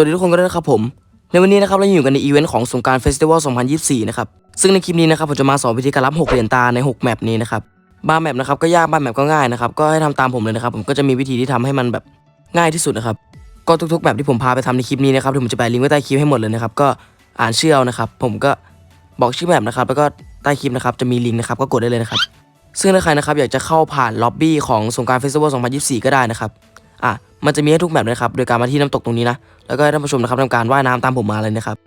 วัสดีทุกคนกันด้วยนะครับผม ในวันนี้นะครับเราอยู่กันในอีเวนต์ของสงกรารเฟสติวัล 2024 นะครับ ซึ่งในคลิปนี้นะครับผมจะมาสอนวิธีการรับ 6 เหรียญตาใน 6 แมปนี้นะครับ บางแมปนะครับก็ยากบางแมปก็ง่ายนะครับ ก็ให้ทำตามผมเลยนะครับ ผมก็จะมีวิธีที่ทำให้มันแบบง่ายที่สุดนะครับ ก็ทุกๆแบบที่ผมพาไปทำในคลิปนี้นะครับผมจะแปะลิงก์ไว้ใต้คลิปให้หมดเลยนะครับ ก็อ่านชื่อเอานะครับ ผมก็บอกชื่อแมปนะครับ แล้วก็ใต้คลิปนะครับจะมีลิงก์นะครับก็กดได้เลยนะครับ ซึ่งถ้าใครนะครับอยากจะเข้าผ่านล็อบบี้ของสงการเฟสติวัล 2024 ก็ได้นะครับ อะมันจะมีให้ทุกแมปเลยนะครับ โดยการมาที่น้ำตกตรงนี้นะ แล้วก็ให้ท่านผู้ชมนะครับทำการว่ายน้ำตามผมมาเลยนะครับ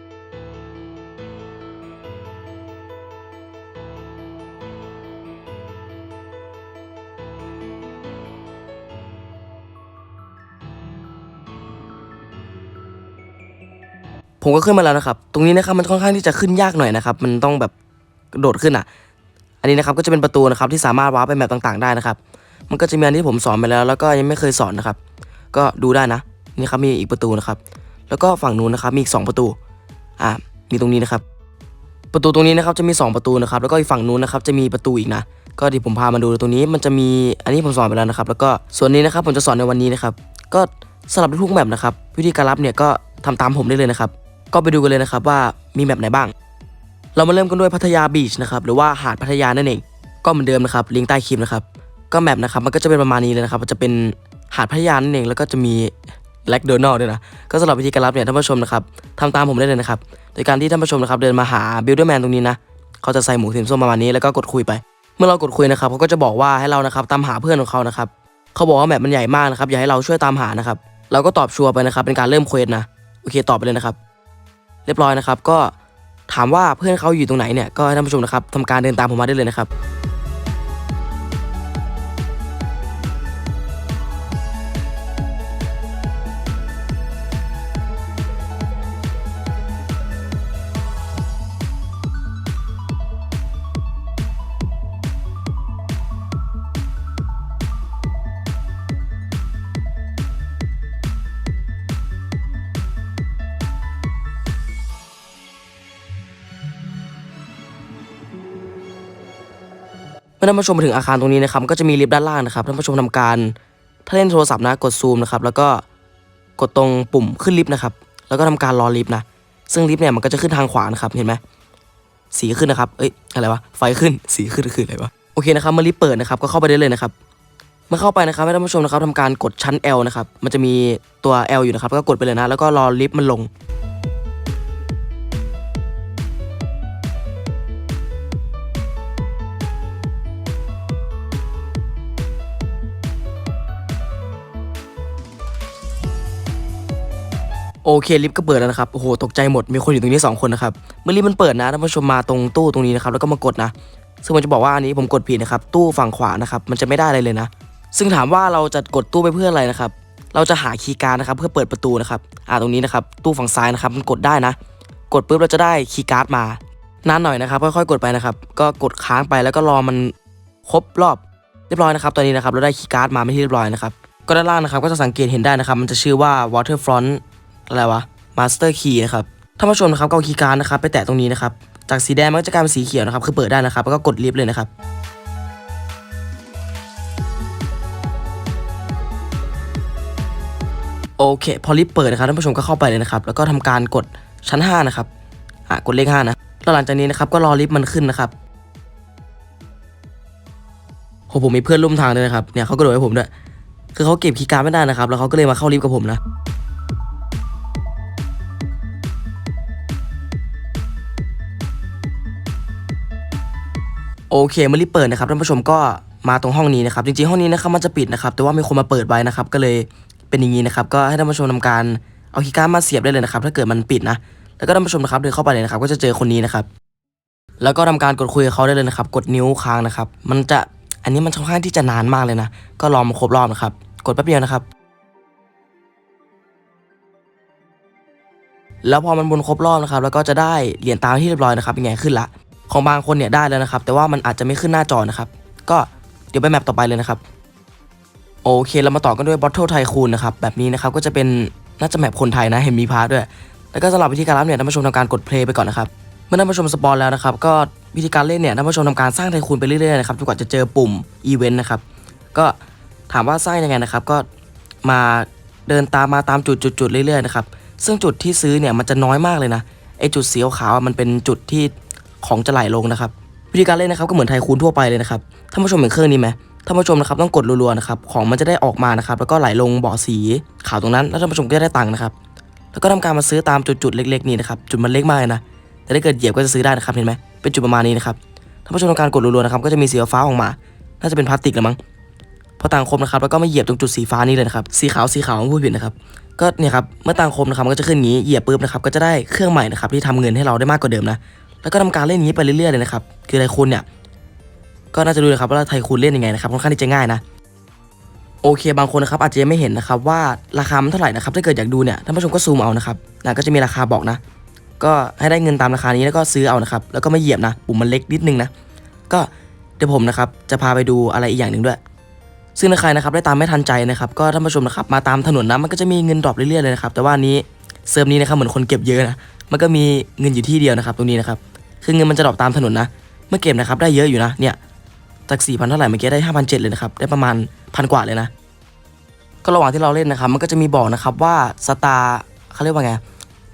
ผมก็ขึ้นมาแล้วนะครับ ตรงนี้นะครับมันค่อนข้างที่จะขึ้นยากหน่อยนะครับ มันต้องแบบโดดขึ้นอะ อันนี้นะครับก็จะเป็นประตูนะครับที่สามารถว้าไปแมปต่างๆ ได้นะครับ มันก็จะมีอันที่ผมสอนไปแล้ว แล้วก็ยังไม่เคยสอนนะครับ ก็ดูได้นะ นี่ครับมีอีกประตูนะครับ แล้วก็ฝั่งนู้นนะครับมีอีก 2 ประตู อ่ามีตรงนี้นะครับ ประตูตรงนี้นะครับจะมี 2 ประตูนะครับ แล้วก็อีกฝั่งนู้นนะครับจะมีประตูอีกนะ ก็ที่ผมพามาดูตรงนี้มันจะมีอันนี้ผมสอนไปแล้วนะครับ แล้วก็ส่วนนี้นะครับผมจะสอนในวันนี้นะครับ ก็สลับทุกแมปนะครับวิธีการรับเนี่ยก็ทำตามผมได้เลยนะครับ ก็ไปดูกันเลยนะครับว่ามีแมปไหนบ้าง เรามาเริ่มกันด้วยพัทยาบีชนะครับหรือว่าหาดพัทยานั่นเองก็เหมือนเดิมนะครับลิงก์ใต้คลิปนะครับ ก็แมปนะครับมันก็จะเป็นประมาณนี้เลยนะครับมันจะเป็นหาดพัทยานั่นเองแล้วก็จะมีแล็กโดนัลด้วยนะก็สำหรับวิธีการรับเนี่ยท่านผู้ชมนะครับทำตามผมได้เลยนะครับโดยการที่ท่านผู้ชมนะครับเดินมาหาบิลเดอร์แมนตรงนี้นะเขาจะใส่หมูสีส้มประมาณนี้แล้วก็กดคุยไป เมื่อเรากดคุยนะครับเขาก็จะบอกว่าให้เรานะครับตามหาเพื่อนของเขานะครับเขาบอกว่าแมปมันใหญ่มากนะครับอยากให้เราช่วยตามหานะครับเราก็ตอบชัวร์ไปนะครับเป็นการเริ่มเควสนะโอเคตอบไปเลยนะครับ เรียบร้อยนะครับก็ถามว่าเพื่อนเขาอยู่ตรงไหนเนี่ยก็ให้ท่านผู้ชมนะครับทำการเดินตามผมมาได้เลยนะครับ มื่อท่านผู้ชมมาถึงอาคารตรงนี้นะครับก็จะมีลิฟต์ด้านล่างนะครับท่านผู้ชมทำการถ้าเล่นโทรศัพท์นะกดซูมนะครับแล้วก็กดตรงปุ่มขึ้นลิฟต์นะครับแล้วก็ทำการรอลิฟต์นะซึ่งลิฟต์เนี่ยมันก็จะขึ้นทางขวานะครับเห็นไหมสีขึ้นนะครับเอ้ยอะไรวะไฟขึ้นสีขึ้นคืออะไรวะโอเคนะครับเมื่อลิฟต์เปิดนะครับก็เข้าไปได้เลยนะครับเมื่อเข้าไปนะครับให้ท่านผู้ชมนะครับทำการกดชั้น L นะครับมันจะมีตัว L อยู่นะครับแล้วก็กดไปเลยนะแล้วก็รอลิฟต์มันลง โอเคลิฟต์ก็เปิดแล้วนะครับโอ้โหตกใจหมดมีคนอยู่ตรงนี้ 2 คนนะครับเมื่อลิฟต์มันเปิดนะท่านผู้ชมมาตรงตู้ตรงนี้นะครับแล้วก็มากดนะ ซึ่งผมจะบอกว่าอันนี้ผมกดผิดนะครับตู้ฝั่งขวานะครับมันจะไม่ได้อะไรเลยนะ ซึ่งถามว่าเราจะกดตู้ไปเพื่ออะไรนะครับเราจะหาคีย์การ์ดนะครับเพื่อเปิดประตูนะครับอ่าตรงนี้นะครับตู้ฝั่งซ้ายนะครับมันกดได้นะ กดปุ๊บเราจะได้คีย์การ์ดมานานหน่อยนะครับค่อยๆกดไปนะครับก็กดค้างไปแล้วก็รอมันครบรอบเรียบร้อยนะครับตอนนี้นะครับเราได้คีย์การ์ดมาไม่ที่เรียบร้อยนะครับก็ด้านล่างนะครับก็จะสังเกตเห็นได้นะครับมันจะชื่อว่า waterfront อะไรวะ Master Key นะครับท่านผู้ชมนะครับก็เอาคีย์การ์ดนะครับไปแตะตรงนี้นะครับ จากสีแดงมันก็จะกลายเป็นสีเขียวนะครับ คือเปิดได้นะครับ แล้วก็กดลิฟต์เลยนะครับโอเค พอลิฟต์เปิดนะครับท่านผู้ชมก็เข้าไปเลยนะครับ แล้วก็ทำการกดชั้น 5 นะครับอะกดเลข 5 นะแล้วหลังจากนี้นะครับก็รอลิฟต์มันขึ้นนะครับโหผมมีเพื่อนร่วมทางด้วยนะครับเนี่ยเขากระโดดให้ผมด้วยคือเขาเก็บคีย์การ์ดไม่ได้นะครับ แล้วเขาก็เลยมาเข้าลิฟต์กับผมนะ โอเคเมื่อรีบเปิดนะครับท่านผู้ชมก็มาตรงห้องนี้นะครับจริงๆห้องนี้นะครับมันจะปิดนะครับแต่ว่ามีคนมาเปิดไว้นะครับก็เลยเป็นอย่างนี้นะครับก็ให้ท่านผู้ชมทำการเอาคีย์การ์ดมาเสียบได้เลยนะครับถ้าเกิดมันปิดนะแล้วก็ท่านผู้ชมนะครับเดินเข้าไปเลยนะครับก็จะเจอคนนี้นะครับแล้วก็ทำการกดคุยกับเขาได้เลยนะครับ กดนิ้วค้างนะครับ มันจะอันนี้มันค่อนข้างที่จะนานมากเลยนะ ก็รอมาครบรอบนะครับ กดแป๊บเดียวนะครับ แล้วพอมันบนครบรอบนะครับ แล้วก็จะได้เหรียญตามที่เรียบร้อยนะครับเป็นไงขึ้นละ ของบางคนเนี่ยได้แล้วนะครับ แต่ว่ามันอาจจะไม่ขึ้นหน้าจอนะครับ ก็เดี๋ยวไปแมปต่อไปเลยนะครับ โอเคเรามาต่อกันด้วย Bottle Tycoon นะครับ แบบนี้นะครับก็จะเป็นน่าจะแมปคนไทยนะเห็นมีพาร์ทด้วย แล้วก็สำหรับวิธีการรับเนี่ยท่านผู้ชมทำการกดเพลย์ไปก่อนนะครับ เมื่อท่านผู้ชมสปอนแล้วนะครับ ก็วิธีการเล่นเนี่ยท่านผู้ชมทำการสร้างไทคูนไปเรื่อยๆนะครับจนกว่าจะเจอปุ่มอีเวนต์นะครับ ก็ถามว่าสร้างยังไงนะครับ ก็มาเดินตามมาตามจุดๆๆเรื่อยๆนะครับซึ่งจุดที่ซื้อเนี่ยมันจะน้อยมากเลยนะไอจุดสีขาวมันเป็นจุดที่ ของจะไหลลงนะครับ วิธีการเล่นนะครับก็เหมือนไทคูนทั่วไปเลยนะครับท่านผู้ชมเห็นเครื่องนี้ไหมท่านผู้ชมนะครับต้องกดรัวๆนะครับของมันจะได้ออกมานะครับแล้วก็ไหลลงบ่อสีขาวตรงนั้น แล้วท่านผู้ชมก็จะได้ตังค์นะครับแล้วก็ทำการมาซื้อตามจุดๆเล็ก ๆ นี่นะครับจุดมันเล็กมากเลยนะแต่ถ้าเกิดเหยียบก็จะซื้อได้นะครับเห็นไหมเป็นจุดประมาณนี้นะครับท่านผู้ชมทำการกดรัวๆนะครับก็จะมีสีฟ้าออกมา น่าจะเป็นพลาสติกละมั้งพอตังคมนะครับแล้วก็มาเหยียบตรงจุดสีฟ้านี้เลยนะครับสีขาวสีขาวของผู้ผิดนะครับก็เนี่ยครับเมื่อตังคมนะครับก็จะขึ้นงนี้เหยียบปุ๊บนะครับก็จะได้เครื่องใหม่นะครับที่ทำเงินให้เราได้มากกว่าเดิมนะ แล้วก็ทำการเล่นอย่างนี้ไปเรื่อยๆเลยนะครับ คือไทคูนเนี่ยก็น่าจะดูนะครับว่าไทคูนเล่นยังไงนะครับค่อนข้างที่จะง่ายนะโอเคบางคนนะครับอาจจะยังไม่เห็นนะครับว่าราคามันเท่าไหร่นะครับถ้าเกิดอยากดูเนี่ยท่านผู้ชมก็ซูมเอานะครับนะก็จะมีราคาบอกนะ ก็ให้ได้เงินตามราคานี้แล้วก็ซื้อเอานะครับแล้วก็ไม่เหยียบนะปุ่มมันเล็กนิดนึงนะก็เดี๋ยวผมนะครับจะพาไปดูอะไรอีกอย่างหนึ่งด้วย ซึ่งถ้าใครนะครับได้ตามไม่ทันใจนะครับก็ท่านผู้ชมนะครับมาตามถนนนะมันก็จะมีเงินดรอปเรื่อยๆเลยนะครับแต่ว่านี้เซิร์ฟนี้นะครับเหมือนคนเก็บเยอะนะมันก็มีเงินอยู่ที่เดียวนะครับตรงนี้นะครับ คือเงินมันจะดรอปตามถนนนะ เมื่อเก็บนะครับได้เยอะอยู่นะ เนี่ยจาก4 0 0 0เท่าไหร่เมื่อกี้ได้5 7 0 0เลยนะครับ ได้ประมาณพันกว่าเลยนะ ก็ระหว่างที่เราเล่นนะครับ มันก็จะมีบอกนะครับว่าสตาร์เขาเรียกว่าไง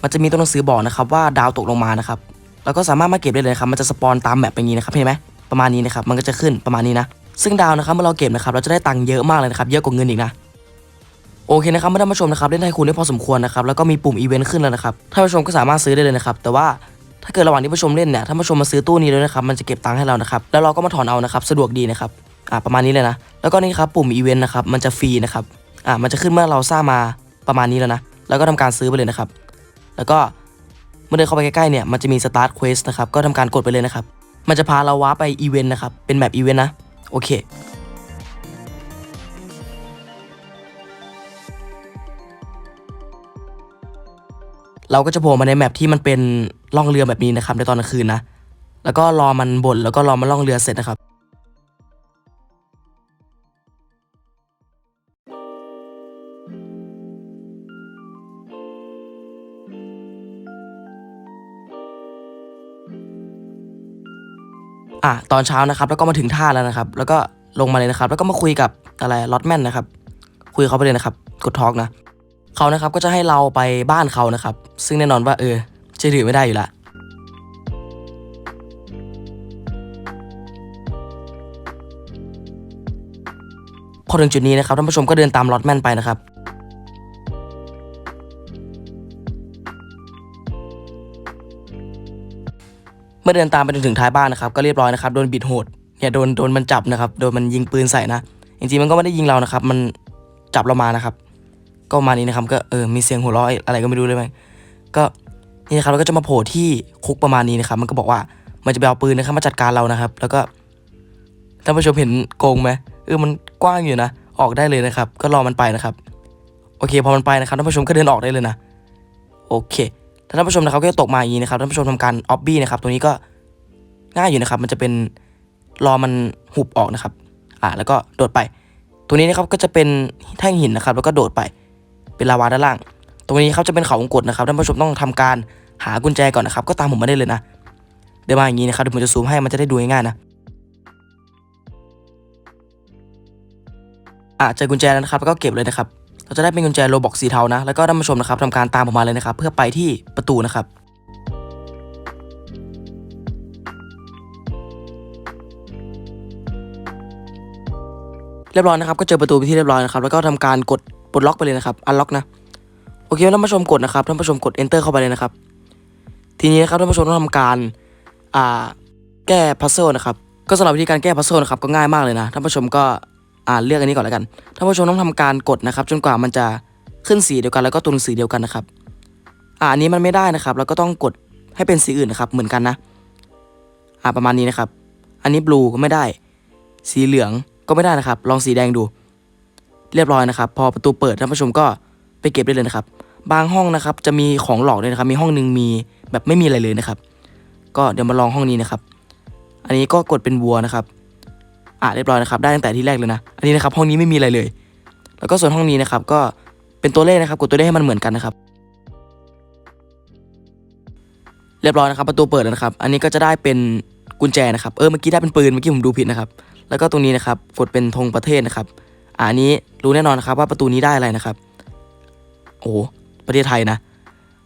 มันจะมีตัวหนังสือบอกนะครับว่าดาวตกลงมานะครับ แล้วก็สามารถมาเก็บได้เลยครับ มันจะสปอนตามแมปอย่างนี้นะครับ เห็นไหมประมาณนี้นะครับ มันก็จะขึ้นประมาณนี้นะ ซึ่งดาวนะครับเมื่อเราเก็บนะครับ เราจะได้ตังค์เยอะมากเลยนะครับ เยอะกว่าเงินอีกนะโอเคนะครับเมื่อท่านผู้ชมนะครับเล่นไทคูนได้พอสมควรนะครับแล้วก็มีปุ่มอีเวนต์ขึ้นแล้วนะครับท่านผู้ชมก็สามารถซื้อได้เลยนะครับแต่ว่า ถ้าเกิดระหว่างที่ผู้ชมเล่นเนี่ยท่าผู้ชมมาซื้อตู้นี้เลยนะครับมันจะเก็บตังค์ให้เรานะครับแล้วเราก็มาถอนเอานะครับสะดวกดีนะครับอ่าประมาณนี้เลยนะ แล้วก็นี่ครับปุ่มอีเวนต์นะครับมันจะฟรีนะครับอ่ามันจะขึ้นเมื่อเราสร้างมาประมาณนี้แล้วนะแล้วก็ทำการซื้อไปเลยนะครับ แล้วก็เมื่อเดินเข้าไปใกล้ๆเนี่ยมันจะมี start quest นะครับก็ทำการกดไปเลยนะครับมันจะพาเราว้าไปอีเวนต์นะครับเป็นแบบอีเวนต์นะโอเค เราก็จะโผล่มาในแมปที่มันเป็นล่องเรือแบบนี้นะครับในตอนกลางคืนนะ แล้วก็รอมันบ่นแล้วก็รอมันล่องเรือเสร็จนะครับ อะตอนเช้านะครับ แล้วก็มาถึงท่าแล้วนะครับ แล้วก็ลงมาเลยนะครับ แล้วก็มาคุยกับอะไรลอตแมนนะครับ คุยเขาไปเลยนะครับ กดทอกนะ เขานะครับก็จะให้เราไปบ้านเขานะครับ ซึ่งแน่นอนว่าเออเชื่อถือไม่ได้อยู่ละพอถึงจุดนี้นะครับท่านผู้ชมก็เดินตามลอตแมนไปนะครับเมื่อเดินตามไปจนถึงท้ายบ้านนะครับก็เรียบร้อยนะครับโดนบิดโหดเนี่ยโดนโดนมันจับนะครับโดนมันยิงปืนใส่นะจริงๆมันก็ไม่ได้ยิงเรานะครับ มันจับเรามานะครับ ก็มานี้นะครับก็เออมีเสียงหัวเราะอะไรก็ไม่รู้เลยไหมก็นี่นะครับแล้วก็จะมาโผล่ที่คุกประมาณนี้นะครับ มันก็บอกว่ามันจะไปเอาปืนนะครับมาจัดการเรานะครับ แล้วก็ท่านผู้ชมเห็นโกงไหมเออมันกว้างอยู่นะออกได้เลยนะครับ ก็รอมันไปนะครับ โอเคพอมันไปนะครับท่านผู้ชมก็เดินออกได้เลยนะ โอเคท่านผู้ชมนะครับก็จะตกมาอย่างนี้นะครับท่านผู้ชมทำการออบบี้นะครับตรงนี้ก็ง่ายอยู่นะครับ มันจะเป็นรอมันหุบออกนะครับ อ่าแล้วก็โดดไปตรงนี้นะครับก็จะเป็นแท่งหินนะครับ แล้วก็โดดไป เป็นลาวาด้านล่าง ตรงนี้เขาจะเป็นเขาวงกตนะครับท่านผู้ชมต้องทำการหากุญแจก่อนนะครับ ก็ตามผมมาได้เลยนะ เดี๋ยวมาอย่างนี้นะครับเดี๋ยวผมจะซูมให้มันจะได้ดูง่ายๆนะอะเจอกุญแจแล้วนะครับแล้วก็เก็บเลยนะครับ เราจะได้เป็นกุญแจโรบอกสีเทานะ แล้วก็ท่านผู้ชมนะครับทำการตามผมมาเลยนะครับ เพื่อไปที่ประตูนะครับเรียบร้อยนะครับก็เจอประตูไปที่เรียบร้อยนะครับแล้วก็ทำการกด ปลดล็อกไปเลยนะครับอันล็อกนะโอเคท่านผู้ชมกดนะครับท่านผู้ชมกด enter เข้าไปเลยนะครับ ทีนี้นะครับท่านผู้ชมต้องทำการอ่าแก้พัซเซิลนะครับก็สำหรับวิธีการแก้พัซเซิลนะครับก็ง่ายมากเลยนะท่านผู้ชมก็อ่านเลือกอันนี้ก่อนแล้วกันท่านผู้ชมต้องทำการกดนะครับ จนกว่ามันจะขึ้นสีเดียวกันแล้วก็ตัวหนังสือเดียวกันนะครับอ่าอันนี้มันไม่ได้นะครับแล้วก็ต้องกดให้เป็นสีอื่นนะครับเหมือนกันนะอ่าประมาณนี้นะครับ อันนี้บลูก็ไม่ได้ สีเหลืองก็ไม่ได้นะครับ ลองสีแดงดู เรียบร้อยนะครับ พอประตูเปิดท่านผู้ชมก็ไปเก็บได้เลยนะครับ บางห้องนะครับจะมีของหลอกด้วยนะครับ มีห้องหนึ่งมีแบบไม่มีอะไรเลยนะครับ ก็เดี๋ยวมาลองห้องนี้นะครับ อันนี้ก็กดเป็นวัวนะครับอ่าเรียบร้อยนะครับ ได้ตั้งแต่ที่แรกเลยนะ อันนี้นะครับห้องนี้ไม่มีอะไรเลย แล้วก็ส่วนห้องนี้นะครับ ก็เป็นตัวเลขนะครับ กดตัวเลขให้มันเหมือนกันนะครับ เรียบร้อยนะครับ ประตูเปิดแล้วนะครับ อันนี้ก็จะได้เป็นกุญแจนะครับ เออเมื่อกี้ได้เป็นปืน เมื่อกี้ผมดูผิดนะครับ แล้วก็ตรงนี้นะครับ กดเป็นธงประเทศนะครับ อันนี้รู้แน่นอนนะครับว่าประตูนี้ได้อะไรนะครับ โอ้ประเทศไทยนะ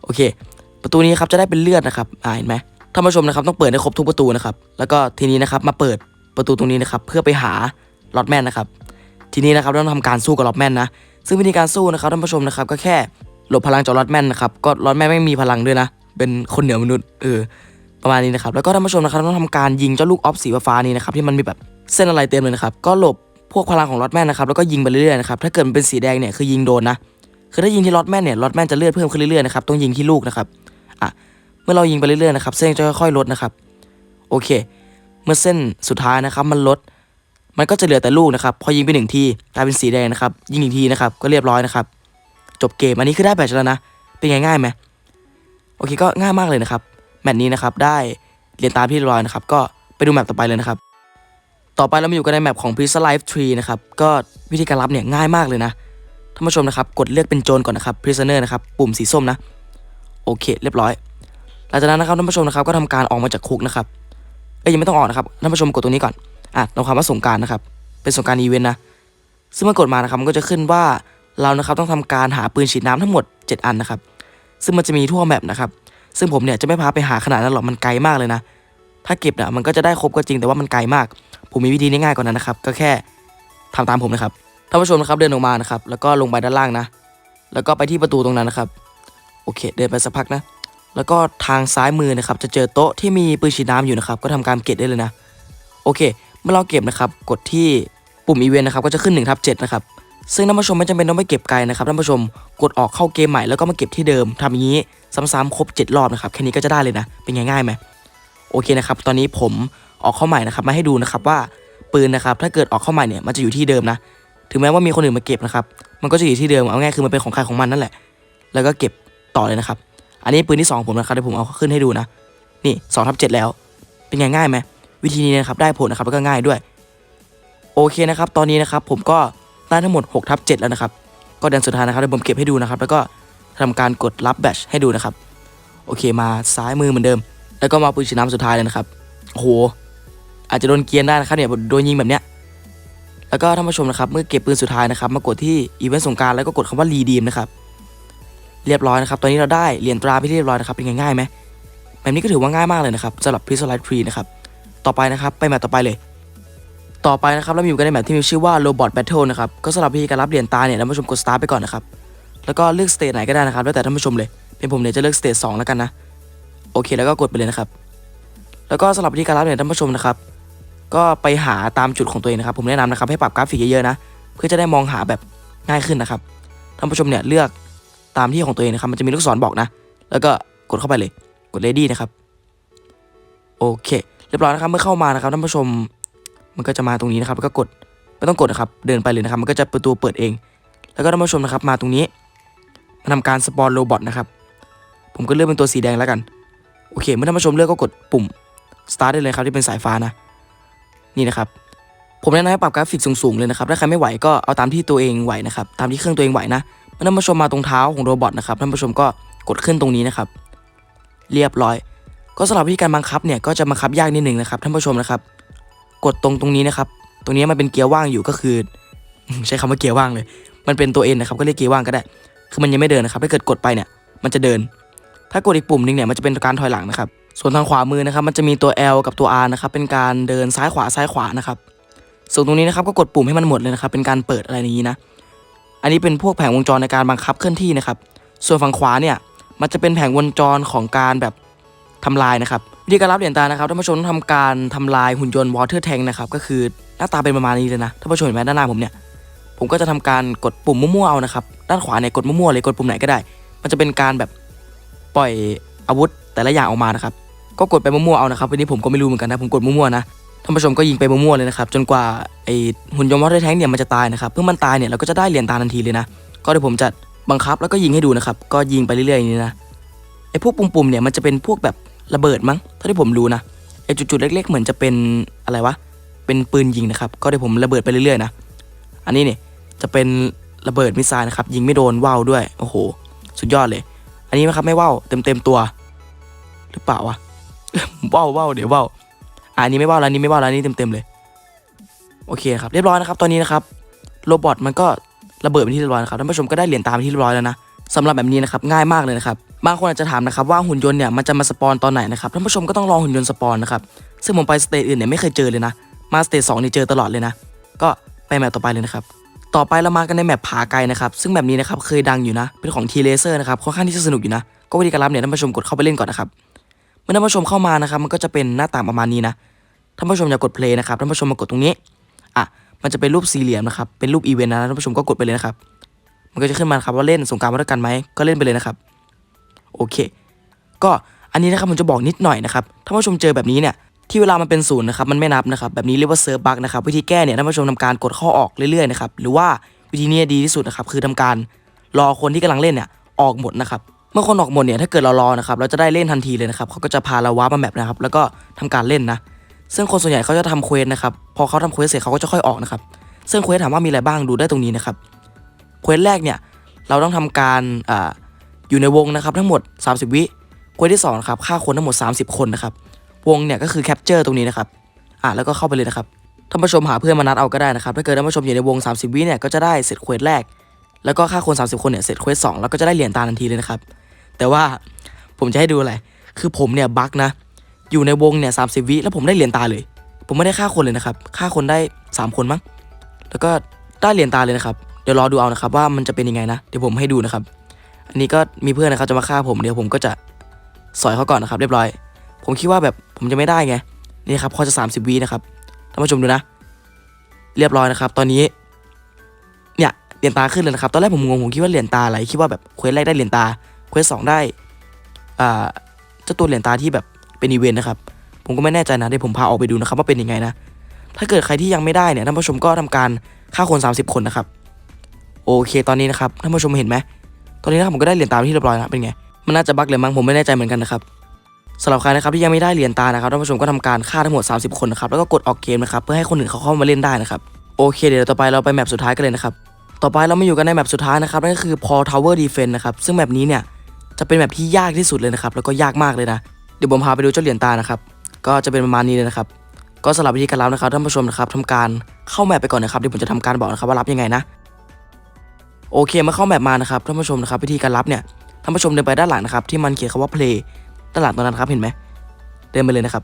โอเค ประตูนี้ครับจะได้เป็นเลือดนะครับอ่าเห็นไหมท่านผู้ชมนะครับต้องเปิดให้ครบทุกประตูนะครับ แล้วก็ทีนี้นะครับมาเปิดประตูตรงนี้นะครับ เพื่อไปหาล็อตแมนนะครับ ทีนี้นะครับเราต้องทำการสู้กับล็อตแมนนะ ซึ่งวิธีการสู้นะครับท่านผู้ชมนะครับ ก็แค่หลบพลังจากลอตแมนนะครับ ก็ล็อตแมนไม่มีพลังด้วยนะ เป็นคนเหนือมนุษย์เออประมาณนี้นะครับ แล้วก็ท่านผู้ชมนะครับต้องทำการยิงเจ้าลูกออฟสีฟ้านี้นะครับที่มันมีแบบเส้นอะไรเต็มเลยนะครับ ก็หลบ พวกพลังของลอตแมนนะครับแล้วก็ยิงไปเรื่อยๆนะครับถ้าเกิดมันเป็นสีแดงเนี่ยคือยิงโดนนะคือถ้ายิงที่ลอตแมนเนี่ยลอตแมนจะเลือดเพิ่มขึ้นเรื่อยๆนะครับต้องยิงที่ลูกนะครับอะเมื่อเรายิงไปเรื่อยๆนะครับเส้นจะค่อยๆลดนะครับโอเค เมื่อเส้นสุดท้ายนะครับมันลด มันก็จะเหลือแต่ลูกนะครับพอยิงไปหนึ่งทีกลายเป็นสีแดงนะครับยิงอีกทีนะครับก็เรียบร้อยนะครับจบเกมอันนี้คือได้แบตแล้วนะ เป็นไงง่ายไหมโอเคก็ง่ายมากเลยนะครับแมตช์นี้นะครับได้เรียนตามที่เรียบร้อยนะครับก็ไปดูแมปต่อไปเลยนะครับ ต่อไปเรามาอยู่กันในแมปของ p r i s o n Life Tree นะครับ ก็วิธีการรับเนี่ยง่ายมากเลยนะท่านผู้ชมนะครับ กดเลือกเป็นโจรก่อนนะครับ prisoner นะครับ ปุ่มสีส้มนะ โอเค เรียบร้อย หลังจากนั้นนะครับท่านผู้ชมนะครับ ก็ทำการออกมาจากคุกนะครับ เอ้ยยังไม่ต้องออกนะครับท่านผู้ชมกดตรงนี้ก่อน อะเราคำว่าสงการนะครับ เป็นสงการอีเวนต์นะ ซึ่งเมื่อกดมานะครับ มันก็จะขึ้นว่าเรานะครับต้องทำการหาปืนฉีดน้ำทั้งหมด 7 อันนะครับ ซึ่งมันจะมีทั่วแมปนะครับ ซึ่งผมเนี่ยจะไม่พาไปหาขนาดนั้นหรอก มันไกลมากเลยนะ ถ้าเก็บเนี่ยมันก็จะได้ครบก็จริง แต่ว่ามันไกลมาก ผมมีวิธีง่ายๆกว่านั้นนะครับ ก็แค่ทำตามผมนะครับท่านผู้ชมนะครับเดินออกมานะครับ แล้วก็ลงไปด้านล่างนะ แล้วก็ไปที่ประตูตรงนั้นนะครับ โอเค เดินไปสักพักนะ แล้วก็ทางซ้ายมือนะครับ จะเจอโต๊ะที่มีปืนฉีดน้ำอยู่นะครับ ก็ทำการเก็บได้เลยนะ โอเค เมื่อเราเก็บนะครับ กดที่ปุ่มอีเวนต์นะครับ ก็จะขึ้น1ทับ7นะครับ ซึ่งท่านผู้ชมไม่จำเป็นต้องไปเก็บไกลนะครับท่านผู้ชม กดออกเข้าเกมใหม่แล้วก็มาเก็บที่เดิมทำอย่างนี้ซ้ำๆครบ 7 รอบนะครับ แค่นี้ก็จะได้เลยนะ เป็นไงง่ายไหมโอเคนะครับ ตอนนี้ผม ออกเข้าใหม่นะครับมาให้ดูนะครับว่าปืนนะครับถ้าเกิดออกเข้าใหม่เนี่ยมันจะอยู่ที่เดิมนะ ถึงแม้ว่ามีคนอื่นมาเก็บนะครับมันก็จะอยู่ที่เดิมเอาง่ายคือมันเป็นของใครของมันนั่นแหละ แล้วก็เก็บต่อเลยนะครับ อันนี้ปืนที่ 2 ผมนะครับเดี๋ยวผมเอาขึ้นให้ดูนะ นี่2ทับ7แล้ว เป็นไงง่ายไหมวิธีนี้นะครับได้ผลนะครับแล้วก็ง่ายด้วย โอเคนะครับ ตอนนี้นะครับผมก็ได้ทั้งหมด6ทับ7แล้วนะครับ ก็เดินสุดท้ายนะครับเดี๋ยวผมเก็บให้ดูนะครับ แล้วก็ทำการกดรับแบตให้ดูนะครับ โอเคมาซ้ายมือเหมือนเดิม แล้วก็มาปืนฉีดน้ำสุดท้ายเลยนะครับโห อาจจะโดนเกียร์ได้นะครับเนี่ยโดนยิงแบบเนี้ยแล้วก็ท่านผู้ชมนะครับเมื่อเก็บปืนสุดท้ายนะครับมากดที่อีเวนต์สงการแล้วก็กดคำว่ารีดีมนะครับเรียบร้อยนะครับตอนนี้เราได้เหรียญตราไปที่เรียบร้อยนะครับเป็นไงง่ายไหมแบบนี้ก็ถือว่าง่ายมากเลยนะครับสำหรับ p r i s o n Life Tree นะครับต่อไปนะครับไปแมตช์ต่อไปเลย ต่อไปนะครับเราอยู่กันในแมตช์ที่มีชื่อว่า Robot Battle นะครับก็สำหรับวิธีการรับเหรียญตาเนี่ยท่านผู้ชมกด start ไปก่อนนะครับแล้วก็เลือกสเตจไหนก็ได้นะครับแล้วแต่ท่านผู้ชมเลย เป็นผมเนี่ยจะเลือกสเตจสองแล้วกันนะโอเคแล้วก็กดไปเลยนะครับแล้วก็สำหรับวิธีการรับเนี่ยท่านผู้ชมนะครับ ก็ไปหาตามจุดของตัวเองนะครับ ผมแนะนำนะครับให้ปรับกราฟิกเยอะๆนะเพื่อจะได้มองหาแบบง่ายขึ้นนะครับท่านผู้ชมเนี่ยเลือกตามที่ของตัวเองนะครับ มันจะมีลูกศรบอกนะ แล้วก็กดเข้าไปเลยกด ready นะครับโอเค เรียบร้อยนะครับเมื่อเข้ามานะครับท่านผู้ชมมันก็จะมาตรงนี้นะครับแล้วก็กดไม่ต้องกดนะครับ เดินไปเลยนะครับ มันก็จะประตูเปิดเอง แล้วก็ท่านผู้ชมนะครับ มาตรงนี้มาทำการสปอนโรบอทนะครับ ผมก็เลือกเป็นตัวสีแดงแล้วกัน โอเค เมื่อท่านผู้ชมเลือกก็กดปุ่ม start ได้เลยครับที่เป็นสายฟ้านะ นี่นะครับผมแนะนำให้ปรับกราฟิกสูงๆเลยนะครับถ้าใครไม่ไหวก็เอาตามที่ตัวเองไหวนะครับตามที่เครื่องตัวเองไหวนะท่านผู้ชมมาตรงเท้าของโรบอทนะครับท่านผู้ชมก็กดขึ้นตรงนี้นะครับ เรียบร้อย ก็สำหรับวิธีการบังคับเนี่ยก็จะบังคับยากนิดหนึ่งนะครับท่านผู้ชมนะครับ กดตรงตรงนี้นะครับ ตรงนี้มันเป็นเกียร์ว่างอยู่ก็คือ ใช้คำว่าเกียร์ว่างเลย มันเป็นตัวเอ็นนะครับก็เรียกเกียร์ว่างก็ได้ คือมันยังไม่เดินนะครับถ้าเกิดกดไปเนี่ยมันจะเดิน ถ้ากดอีกปุ่มหนึงเนี่ยมันจะเป็นการถอยหลังนะครับ ส่วนทางขวามือนะครับ มันจะมีตัว L กับตัว R นะครับ เป็นการเดินซ้ายขวาซ้ายขวานะครับ ส่วนตรงนี้นะครับก็กดปุ่มให้มันหมดเลยนะครับ เป็นการเปิดอะไรอย่างนี้นะ อันนี้เป็นพวกแผงวงจรในการบังคับเคลื่อนที่นะครับ ส่วนฝั่งขวาเนี่ย มันจะเป็นแผงวงจรของการแบบทำลายนะครับ วิธีการรับเหรียญตานะครับท่านผู้ชมต้องทำการทำลายหุ่นยนต์ water tank นะครับ ก็คือหน้าตาเป็นประมาณนี้เลยนะ ท่านผู้ชมเห็นไหมด้านหน้าผมเนี่ย ผมก็จะทำการกดปุ่มมั่วๆเอานะครับ ด้านขวาเนี่ยกดมั่วๆเลย กดปุ่มไหนก็ได้ มันจะเป็นการแบบปล่อยอาวุธแต่ละอย่างออกมานะครับ ก็กดไปมั่วๆเอานะครับวันนี้ผมก็ไม่รู้เหมือนกันนะผมกดมั่วๆนะท่านผู้ชมก็ยิงไปมั่วๆเลยนะครับจนกว่าไอหุ่นยนต์วอเตอร์แทงค์เนี่ยมันจะตายนะครับเพื่อมันตายเนี่ยเราก็จะได้เหรียญตาทันทีเลยนะ ก็เดี๋ยวผมจะบังคับแล้วก็ยิงให้ดูนะครับก็ยิงไปเรื่อยๆอย่างนี้นะไอพวกปุ่มๆเนี่ยมันจะเป็นพวกแบบระเบิดมั้งเท่าที่ผมรู้นะไอจุดๆเล็ก ๆ เหมือนจะเป็นอะไรวะเป็นปืนยิงนะครับก็เดี๋ยวผมระเบิดไปเรื่อยๆนะอันนี้เนี่ยจะเป็นระเบิดมิสไซล์นะครับยิงไม่โดนว่าวด้วยโอ้โห สุดยอดเลย อันนี้นะครับไม่ว่าวเต็มๆตัว หรือเปล่าวะ ว่าวว่าวเดี๋ยวว่าวอันนี้ไม่ว่าแล้วนี้ไม่ว่าแล้วนี้เต็มๆเลย โอเคครับเรียบร้อยนะครับ ตอนนี้นะครับโรบอทมันก็ระเบิดไปนที่เรียบร้อยนะครับท่านผู้ชมก็ได้เหรียญตามไปที่เรียบร้อยแล้วนะสำหรับแบบนี้นะครับง่ายมากเลยนะครับบางคนอาจจะถามนะครับว่าหุ่นยนต์เนี่ยมันจะมาสปอนตอนไหนนะครับท่านผู้ชมก็ต้องรอหุ่นยนต์สปอนนะครับซึ่งผมไปสเตจอื่นเนี่ยไม่เคยเจอเลยนะ มาสเตจสองนี่เจอตลอดเลยนะ ก็ไปแมปต่อไปเลยนะครับต่อไปเรามากันในแมปผาไกลนะครับซึ่งแบบนี้นะครับเคยดังอยู่นะเป็นของทีเลเซอร์นะครับค่อนข้างที่จะสนุกอยู่นะก็วิธีการรับเนี่ยท่านผู้ชมกดเข้าไปเล่นก่อนนะครับ เมื่อท่านผู้ชมเข้ามานะครับ มันก็จะเป็นหน้าต่างประมาณนี้นะท่านผู้ชมอย่ากดเพลย์นะครับท่านผู้ชมมากดตรงนี้อะมันจะเป็นรูปสี่เหลี่ยมนะครับเป็นรูปอีเวนต์นะท่านผู้ชมก็กดไปเลยนะครับ มันก็จะขึ้นมาครับว่าเล่นสงกรารมาด้วยกันไหมก็เล่นไปเลยนะครับ โอเค ก็อันนี้นะครับผมจะบอกนิดหน่อยนะครับถ้านผู้ชมเจอแบบนี้เนี่ยที่เวลามันเป็นศูนย์นะครับมันไม่นับนะครับแบบนี้เรียกว่าเซิร์ฟบั๊กนะครับวิธีแก้เนี่ยท่านผู้ชมทำการกดข้าออกเรื่อยๆนะครับหรือว่าวิธีนี้ดีที่สุดนะครับคือทำการรอคนที่กำลังเล่นเนี่ยออกหมดนะครับ เมื่อคนออกหมดเนี่ยถ้าเกิดเรารอนะครับเราจะได้เล่นทันทีเลยนะครับเขาก็จะพาเราว้าร์ปมาแมปนะครับแล้วก็ทำการเล่นนะ ซึ่งคนส่วนใหญ่เขาจะทำเควสนะครับพอเขาทำเควสเสร็จเขาก็จะค่อยออกนะครับซึ่งเควสถามว่ามีอะไรบ้างดูได้ตรงนี้นะครับเควสแรกเนี่ยเราต้องทำการอ่าอยู่ในวงนะครับทั้งหมด 30 วิเควสที่2ครับฆ่าคนทั้งหมด 30 คนนะครับวงเนี่ยก็คือแคปเจอร์ตรงนี้นะครับอะแล้วก็เข้าไปเลยนะครับท่านผู้ชมหาเพื่อนมานัดเอาก็ได้นะครับถ้าเกิดท่านผู้ชมอยู่ในวง 30 วิเนี่ยก็จะได้เสร็จเควสแรก แล้วก็ค่าคน 30 คนเนี่ยเสร็จเควสสแล้วก็จะได้เหรียญตาทันทีเลยนะครับ แต่ว่าผมจะให้ดูอะไร คือผมเนี่ยบั๊กนะ อยู่ในวงเนี่ยสาวิแล้วผมได้เหรียญตาเลย ผมไม่ได้ฆ่าคนเลยนะครับฆ่าคนได้ 3 คนมั้ง แล้วก็ได้เหรียญตาเลยนะครับ เดี๋ยวรอดูเอานะครับว่ามันจะเป็นยังไงนะ เดี๋ยวผมให้ดูนะครับ อันนี้ก็มีเพื่อนนะครับจะมาฆ่าผมเดี๋ยวผมก็จะสอยเขาก่อนนะครับ เรียบร้อย ผมคิดว่าแบบผมจะไม่ได้ไง นี่ครับพอจะ 30วินะครับ ท่านผู้ชมดูนะ เรียบร้อยนะครับ ตอนนี้ เนี่ยเหรียญตาขึ้นเลยนะครับ ตอนแรกผมงงผมคิดว่าเหรียญตาอะไร คิดว่าแบบเควสแรกได้เหรียญตา เควสสองได้อ่าเจ้าตัวเหรียญตาที่แบบเป็นอีเวนต์นะครับ ผมก็ไม่แน่ใจนะเดี๋ยวผมพาออกไปดูนะครับว่าเป็นยังไงนะ ถ้าเกิดใครที่ยังไม่ได้เนี่ยท่านผู้ชมก็ทำการฆ่าคน 30 คนนะครับ โอเคตอนนี้นะครับท่านผู้ชมเห็นไหมตอนนี้นะครับผมก็ได้เหรียญตาที่เรียบร้อยแล้วเป็นไงมันน่าจะบั๊กเลยมั้งผมไม่แน่ใจเหมือนกันนะครับสำหรับใครนะครับที่ยังไม่ได้เหรียญตานะครับท่านผู้ชมก็ทำการฆ่าทั้งหมด 30 คนนะครับแล้วก็กดออกเกมนะครับเพื่อให้คนอื่นเขาเข้ามาเล่นได้นะครับโอเคเดี๋ยวต่อไปเราไปแมปสุดท้ายกันเลยนะครับต่อไปเรามาอยู่กันในแมปสุดท้ายนะครับนั่นก็คือ Paul Tower Defense นะครับซึ่งแมปนี้เนี่ย จะเป็นแบบที่ยากที่สุดเลยนะครับ แล้วก็ยากมากเลยนะ เดี๋ยวผมพาไปดูเจ้าเหรียญตานะครับ ก็จะเป็นประมาณนี้เลยนะครับ ก็สำหรับวิธีการรับนะครับท่านผู้ชมนะครับทำการเข้าแมปไปก่อนนะครับเดี๋ยวผมจะทำการบอกนะครับว่ารับยังไงนะ โอเคมาเข้าแมปมานะครับท่านผู้ชมนะครับ วิธีการรับเนี่ยท่านผู้ชมเดินไปด้านหลังนะครับที่มันเขียนคำว่า play ด้านหลังตรงนั้นครับเห็นไหมเดินไปเลยนะครับ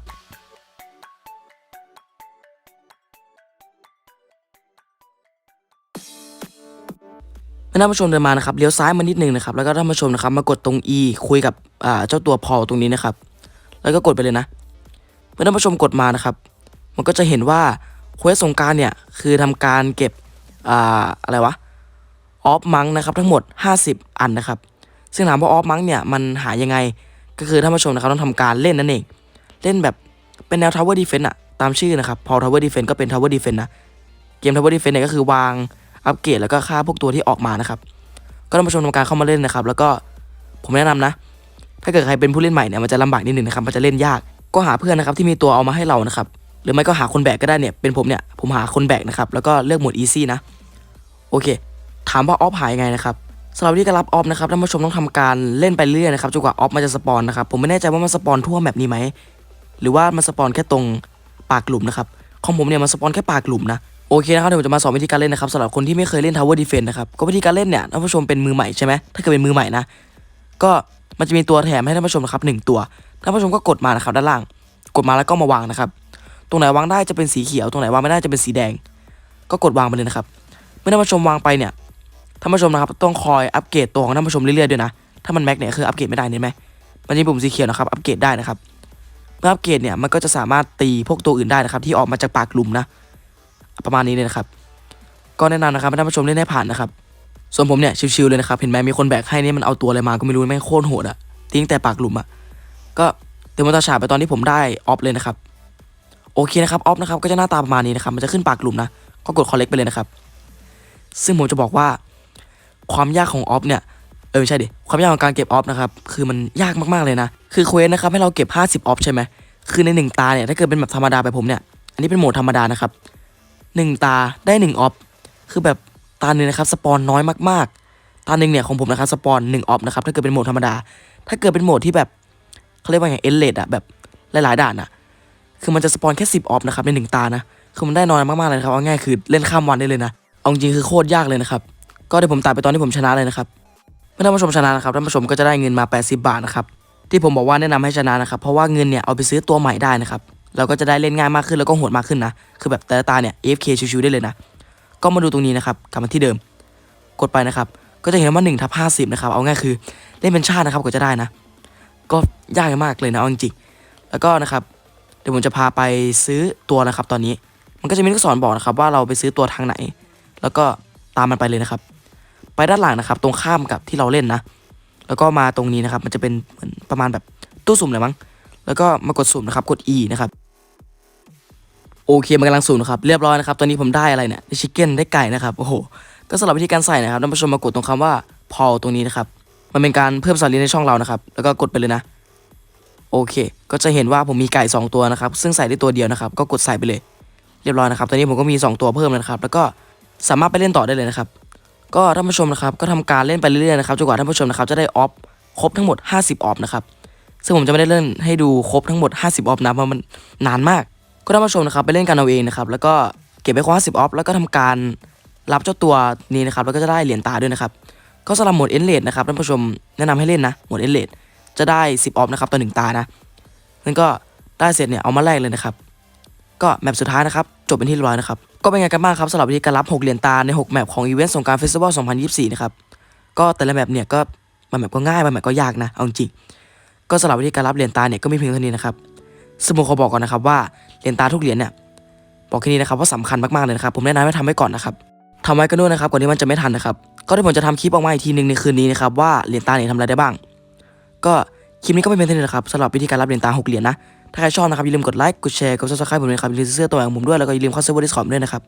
เมื่อท่านผู้ชมเดินมานะครับเลี้ยวซ้ายมานิดนึงนะครับแล้วก็ท่านผู้ชมนะครับมากดตรง E คุยกับเจ้าตัวพอตรงนี้นะครับ แล้วก็กดไปเลยนะ เมื่อท่านผู้ชมกดมานะครับ มันก็จะเห็นว่าเควสสงกรารเนี่ยคือทำการเก็บออะไรวะออฟมังนะครับทั้งหมด 50 อันนะครับ ซึ่งถามว่าออฟมังเนี่ยมันหายังไงก็คือท่านผู้ชมนะครับต้องทำการเล่นนั่นเอง เล่นแบบเป็นแนว Tower Defense อะตามชื่อนะครับพอ Tower Defense ก็เป็น Tower Defense นะเกม Tower Defense เนี่ยก็คือวาง อัปเกรดแล้วก็ฆ่าพวกตัวที่ออกมานะครับ ก็ท่านผู้ชมทำการเข้ามาเล่นนะครับ แล้วก็ผมแนะนำนะ ถ้าเกิดใครเป็นผู้เล่นใหม่เนี่ยมันจะลำบากนิดหนึ่งนะครับมันจะเล่นยาก ก็หาเพื่อนนะครับที่มีตัวเอามาให้เรานะครับหรือไม่ก็หาคนแบกก็ได้เนี่ยเป็นผมเนี่ยผมหาคนแบกนะครับแล้วก็เลือกโหมด easy นะโอเค ถามว่าออฟหายไงนะครับสำหรับวิธีการรับออฟนะครับท่านผู้ชมต้องทำการเล่นไปเรื่อยนะครับจนกว่าออฟมันจะสปอนนะครับผมไม่แน่ใจว่ามันสปอนทั่วแมปนี้ไหมหรือว่ามันสปอนแค่ตรงปากหลุมนะครับของผมเนี่ยมันสปอนแค่ปากหลุมนะ โอเคนะครับเดี๋ยวผมจะมาสอนวิธีการเล่นนะครับสำหรับคนที่ไม่เคยเล่น Tower Defense นะครับก็วิธีการเล่นเนี่ยท่านผู้ชมเป็นมือใหม่ใช่ไหมถ้าเกิดเป็นมือใหม่นะก็มันจะมีตัวแถมให้ท่านผู้ชมนะครับหนึ่งตัวท่านผู้ชมก็กดมานะครับด้านล่าง กดมาแล้วก็มาวางนะครับ ตรงไหนวางได้จะเป็นสีเขียว ตรงไหนวางไม่ได้จะเป็นสีแดง ก็กดวางไปเลยนะครับ เมื่อท่านผู้ชมวางไปเนี่ยท่านผู้ชมนะครับต้องคอยอัปเกรดตัวของท่านผู้ชมเรื่อยๆด้วยนะถ้ามันแม็กเนี่ยคืออัปเกรดไม่ได้เห็นไหมมันจะมีปุ่มสีเขียวนะครับอัปเกรดได้นะครับเมื่ออัปเกรดเนี่ยมันก็จะสามารถตีพวกตัวอื่นได้นะครับที่ออกมาจากปากหลุมนะ ประมาณนี้เลยนะครับ ก็แนะนำนะครับให้ท่านผู้ชมเล่นให้ผ่านนะครับ ส่วนผมเนี่ยชิวๆเลยนะครับ เห็นไหมมีคนแบกให้นี่มันเอาตัวอะไรมาก็ไม่รู้แม่งโคตรโหดอะทิ้งแต่ปากหลุมอะก็เดี๋ยวมาตาฉาไปตอนที่ผมได้ออฟเลยนะครับ โอเคนะครับออฟนะครับก็จะหน้าตาประมาณนี้นะครับ มันจะขึ้นปากหลุมนะ ก็กดคอลเลกไปเลยนะครับ ซึ่งผมจะบอกว่า ความยากของออฟเนี่ยเออไม่ใช่ดิความยากของการเก็บออฟนะครับคือมันยากมากๆเลยนะ คือเควสนะครับให้เราเก็บ 50ออฟใช่ไหมคือในหนึ่งตาเนี่ยถ้าเกิดเป็นแบบธรรมดาไปผมเนี่ย อันนี้เป็นโหมดธรรมดานะครับ หนึ่งตาได้หนึ่งออฟคือแบบตาหนึ่งนะครับสปอนน้อยมากๆ ตาหนึ่งเนี่ยของผมนะครับสปอนหนึ่งออฟนะครับถ้าเกิดเป็นโหมดธรรมดา ถ้าเกิดเป็นโหมดที่แบบเขาเรียกว่าไงเอ็นเลดอะแบบหลายๆด่านอะคือมันจะสปอนแค่10ออฟนะครับในหนึ่งตานะคือมันได้น้อยมากๆเลยครับเอาง่ายคือเล่นข้ามวันได้เลยนะเอาจริงคือโคตรยากเลยนะครับก็เดี๋ยวผมตัดไปตอนที่ผมชนะเลยนะครับมมื่อท่านผู้ชมชนะนะครับท่านผู้ชมก็จะได้เงินมา 80 บาทนะครับที่ผมบอกว่าแนะนำให้ชนะนะครับเพราะว่าเงินเนี่ยเอาไปซื้อตัวใหม่ได้นะครับ เราก็จะได้เล่นง่ายมากขึ้นแล้วก็โหดมากขึ้นนะ คือแบบแต่ละตาเนี่ย AFK ชิวๆได้เลยนะ ก็มาดูตรงนี้นะครับกลับมาที่เดิม กดไปนะครับ ก็จะเห็นว่า1ทับ50 นะครับ เอาง่ายคือเล่นเป็นชาตินะครับกว่าจะได้นะ ก็ยากมากเลยนะเอาจริงๆแล้วก็นะครับ เดี๋ยวผมจะพาไปซื้อตัวนะครับ ตอนนี้ มันก็จะมีลูกศรบอกนะครับ ว่าเราไปซื้อตัวทางไหน แล้วก็ตามมันไปเลยนะครับ ไปด้านหลังนะครับ ตรงข้ามกับที่เราเล่นนะ แล้วก็มาตรงนี้นะครับ มันจะเป็นเหมือนประมาณแบบตู้สุ่มเลยมั้ง แล้วก็มากดสุ่มนะครับ กด E นะครับ โอเคมันกำลังสุ่มนะครับเรียบร้อยนะครับตอนนี้ผมได้อะไรเนี่ยได้ชิคเก้นได้ไก่นะครับโอ้โหก็สำหรับวิธีการใส่นะครับท่านผู้ชมมากดตรงคำว่าพอตรงนี้นะครับมันเป็นการเพิ่มสัตว์เลี้ยงในช่องเรานะครับ แล้วก็กดไปเลยนะ โอเค ก็จะเห็นว่าผมมีไก่ 2 ตัวนะครับ ซึ่งใส่ได้ตัวเดียวนะครับ ก็กดใส่ไปเลย เรียบร้อยนะครับ ตอนนี้ผมก็มี 2 ตัวเพิ่มแล้วนะครับ แล้วก็สามารถไปเล่นต่อได้เลยนะครับ ก็ท่านผู้ชมนะครับ ก็ทำการเล่นไปเรื่อยๆนะครับจนกว่าท่านผู้ชมนะครับจะได้ออฟครบทั้งหมด 50 ออฟนะครับ ซึ่งผมจะไม่ได้เล่นให้ดูครบทั้งหมด 50 ออฟนะเพราะมันนานมาก ก็ท่านผู้ชมนะครับไปเล่นกันเอาเองนะครับแล้วก็เก็บไปครบ50ออฟแล้วก็ทำการรับเจ้าตัวนี้นะครับแล้วก็จะได้เหรียญตาด้วยนะครับก็สำหรับโหมดเอ็นเลดนะครับท่านผู้ชมแนะนำให้เล่นนะโหมดเอ็นเลดจะได้ 10 ออฟนะครับต่อหนึ่งตานะนั่นก็ได้เสร็จเนี่ยเอามาแลกเลยนะครับ ก็แมปสุดท้ายนะครับ จบเป็นที่เรียบร้อยนะครับ ก็เป็นไงกันบ้างครับสำหรับวิธีการรับ 6 เหรียญตาใน 6 แมปของอีเวนต์สงกรารเฟสติวัล 2024 นะครับ ก็แต่ละแมปเนี่ยก็บางแมปก็ง่ายบางแมปก็ยากนะเอาจริงก็สำหรับวิธีการรับเหรียญตาเนี่ยก็มีเพียงเท่านี้นะครับ สมมติขอบอกก่อนนะครับว่าเหรียญตาทุกเหรียญเนี่ยบอกแค่นี้นะครับว่าสำคัญมากๆเลยนะครับผมแนะนำให้ทำไว้ก่อนนะครับทำไว้ก็ด้วยนะครับก่อนที่มันจะไม่ทันนะครับก็ที่ผมจะทำคลิปออกมาอีกทีหนึ่งในคืนนี้นะครับว่าเหรียญตาเนี่ยทำอะไรได้บ้าง ก็คลิปนี้ก็ไม่เป็นเท่านี้นะครับสำหรับวิธีการรับเหรียญตาหกเหรียญนะถ้าใครชอบนะครับอย่าลืมกดไลค์กดแชร์กดซับสไครป์ผมด้วยครับอย่าลืมซื้อเสื้อตัวอย่างผมด้วยแล้วก็อย่าลืมเข้าเซิร์ฟเวอร์ดิสคอร์ด้วยนะครับ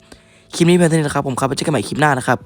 คลิปนี้เป็นเท่านี้นะครับผมครับไว้เจอกันใหม่คลิปหน้านะครับ